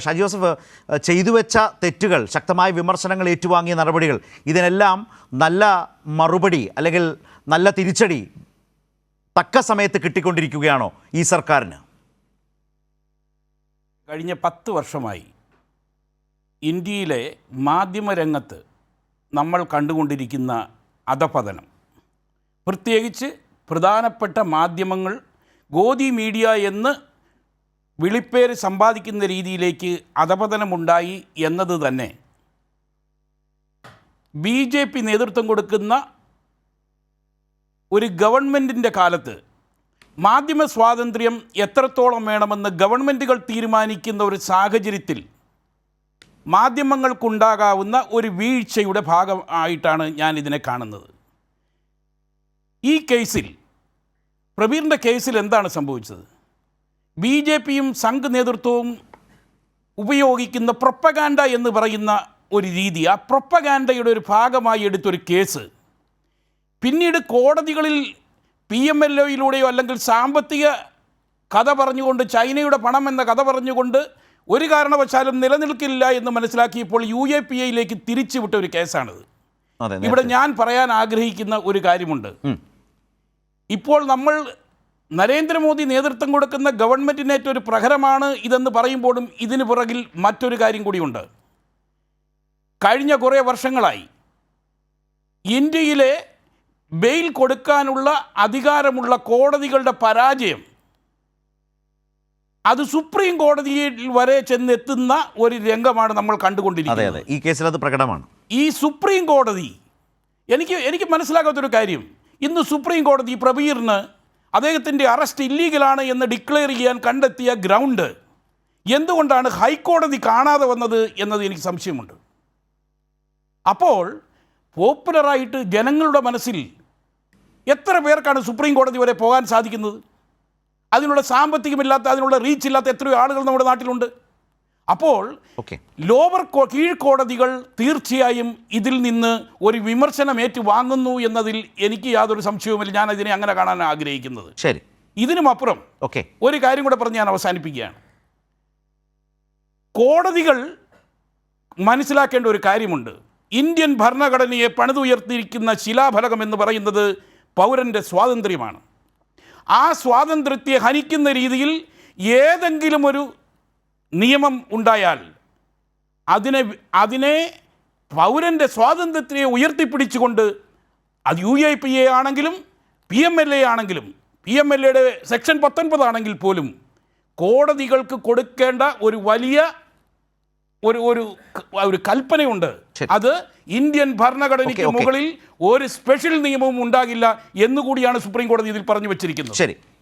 Shaji Joseph ചെയ്തു വെച്ച തെറ്റുകൾ ശക്തമായ വിമർശനങ്ങൾ ഏറ്റുവാങ്ങിയ നടപടികൾ ഇതിനെല്ലാം നല്ല മറുപടി അല്ലെങ്കിൽ നല്ല തിരിച്ചടി തക്ക സമയത്ത് കിട്ടിക്കൊണ്ടിരിക്കുകയാണോ ഈ സർക്കാരിന്? കഴിഞ്ഞ പത്ത് വർഷമായി ഇന്ത്യയിലെ മാധ്യമരംഗത്ത് നമ്മൾ കണ്ടുകൊണ്ടിരിക്കുന്ന അധപതനം. പ്രത്യേകിച്ച് പ്രധാനപ്പെട്ട മാധ്യമങ്ങൾ ഗോദി മീഡിയ എന്ന് വിളിപ്പേര് സമ്പാദിക്കുന്ന രീതിയിലേക്ക് അധപതനമുണ്ടായി എന്നത് തന്നെ ബി ജെ പി നേതൃത്വം കൊടുക്കുന്ന ഒരു ഗവൺമെന്റിന്റെ കാലത്ത് മാധ്യമ സ്വാതന്ത്ര്യം എത്രത്തോളം വേണമെന്ന് ഗവൺമെന്റുകൾ തീരുമാനിക്കുന്ന ഒരു സാഹചര്യത്തിൽ മാധ്യമങ്ങൾക്കുണ്ടാകാവുന്ന ഒരു വീഴ്ചയുടെ ഭാഗമായിട്ടാണ് ഞാൻ ഇതിനെ കാണുന്നത്. ഈ കേസിൽ പ്രവീറിന്റെ കേസിൽ എന്താണ് സംഭവിച്ചത്? ബി ജെ പിയും സംഘ് നേതൃത്വവും ഉപയോഗിക്കുന്ന പ്രൊപ്പഗാൻഡ എന്ന് പറയുന്ന ഒരു രീതി ആ പ്രൊപ്പഗാൻഡയുടെ ഒരു ഭാഗമായി എടുത്തൊരു കേസ്. പിന്നീട് കോടതികളിൽ പി എം എൽ ഒയിലൂടെയോ അല്ലെങ്കിൽ സാമ്പത്തിക കഥ പറഞ്ഞുകൊണ്ട് ചൈനയുടെ പണം എന്ന കഥ പറഞ്ഞുകൊണ്ട് ഒരു കാരണവശാലും നിലനിൽക്കില്ല എന്ന് മനസ്സിലാക്കിയപ്പോൾ യു എ പി എയിലേക്ക് തിരിച്ചുവിട്ട ഒരു കേസാണിത്. ഇവിടെ ഞാൻ പറയാൻ ആഗ്രഹിക്കുന്ന ഒരു കാര്യമുണ്ട്. ഇപ്പോൾ നമ്മൾ നരേന്ദ്രമോദി നേതൃത്വം കൊടുക്കുന്ന ഗവൺമെന്റിനേറ്റ ഒരു പ്രഹരമാണ് ഇതെന്ന് പറയുമ്പോഴും ഇതിന് പുറകിൽ മറ്റൊരു കാര്യം കൂടിയുണ്ട്. കഴിഞ്ഞ കുറേ വർഷങ്ങളായി ഇന്ത്യയിലെ ബെയിൽ കൊടുക്കാനുള്ള അധികാരമുള്ള കോടതികളുടെ പരാജയം അത് സുപ്രീം കോടതിയിൽ വരെ ചെന്നെത്തുന്ന ഒരു രംഗമാണ് നമ്മൾ കണ്ടുകൊണ്ടിരിക്കുന്നത്. ഈ കേസിൽ അത് പ്രകടമാണ്. ഈ സുപ്രീം കോടതി എനിക്ക് എനിക്ക് മനസ്സിലാകാത്തൊരു കാര്യം. ഇന്ന് സുപ്രീം കോടതി പ്രബീറിന് അദ്ദേഹത്തിന്റെ അറസ്റ്റ് ഇല്ലീഗലാണ് എന്ന് ഡിക്ലെയർ ചെയ്യാൻ കണ്ടെത്തിയ ഗ്രൗണ്ട് എന്തുകൊണ്ടാണ് ഹൈക്കോടതി കാണാതെ വന്നത് എന്നത് എനിക്ക് സംശയമുണ്ട്. അപ്പോൾ പോപ്പുലറായിട്ട് ജനങ്ങളുടെ മനസ്സിൽ എത്ര പേർക്കാണ് സുപ്രീം കോടതി വരെ പോകാൻ സാധിക്കുന്നത്? അതിനുള്ള സാമ്പത്തികമില്ലാത്ത അതിനുള്ള റീച്ച് ഇല്ലാത്ത എത്രയോ ആളുകൾ നമ്മുടെ നാട്ടിലുണ്ട്. അപ്പോൾ ഓക്കെ ലോവർ കീഴ്ക്കോടതികൾ തീർച്ചയായും ഇതിൽ നിന്ന് ഒരു വിമർശനം ഏറ്റുവാങ്ങുന്നു എന്നതിൽ എനിക്ക് യാതൊരു സംശയവുമില്ല. ഞാൻ അതിനെ അങ്ങനെ കാണാൻ ആഗ്രഹിക്കുന്നത്. ശരി. ഇതിനും അപ്പുറം ഓക്കെ ഒരു കാര്യം കൂടെ പറഞ്ഞ് ഞാൻ അവസാനിപ്പിക്കുകയാണ്. കോടതികൾ മനസ്സിലാക്കേണ്ട ഒരു കാര്യമുണ്ട്. ഇന്ത്യൻ ഭരണഘടനയെ പണിതുയർത്തിയിരിക്കുന്ന ശിലാഫലകം എന്ന് പറയുന്നത് പൗരന്റെ സ്വാതന്ത്ര്യമാണ്. ആ സ്വാതന്ത്ര്യത്തെ ഹനിക്കുന്ന രീതിയിൽ ഏതെങ്കിലും ഒരു നിയമം ഉണ്ടായാൽ അതിനെ അതിനെ പൗരന്റെ സ്വാതന്ത്ര്യത്തെ ഉയർത്തിപ്പിടിച്ചുകൊണ്ട് അത് യു എ പി എ ആണെങ്കിലും പി എം എൽ എ ആണെങ്കിലും പി എം എൽ എയുടെ സെക്ഷൻ പത്തൊൻപത് ആണെങ്കിൽ പോലും കോടതികൾക്ക് കൊടുക്കേണ്ട ഒരു വലിയ ഒരു ഒരു ഒരു കൽപ്പനയുണ്ട്. അത് ഇന്ത്യൻ ഭരണഘടനയ്ക്ക്. മുകളിൽ ഒരു സ്പെഷ്യൽ നിയമവും ഉണ്ടാകില്ല എന്നുകൂടിയാണ് സുപ്രീം കോടതി ഇതിൽ പറഞ്ഞു വെച്ചിരിക്കുന്നത്. ശരി.